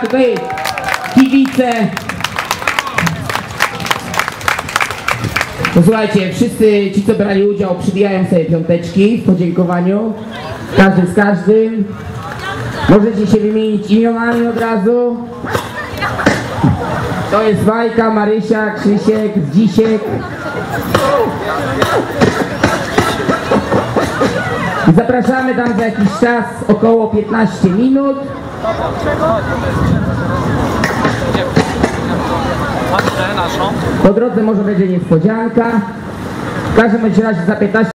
tutaj kibice. Posłuchajcie, wszyscy ci, co brali udział, przybijają sobie piąteczki w podziękowaniu. Każdy z każdym. Możecie się wymienić imionami od razu. To jest Wajka, Marysia, Krzysiek, Zdzisiek. Zapraszamy tam za jakiś czas, około 15 minut. Po drodze może będzie niespodzianka. W każdym razie za 15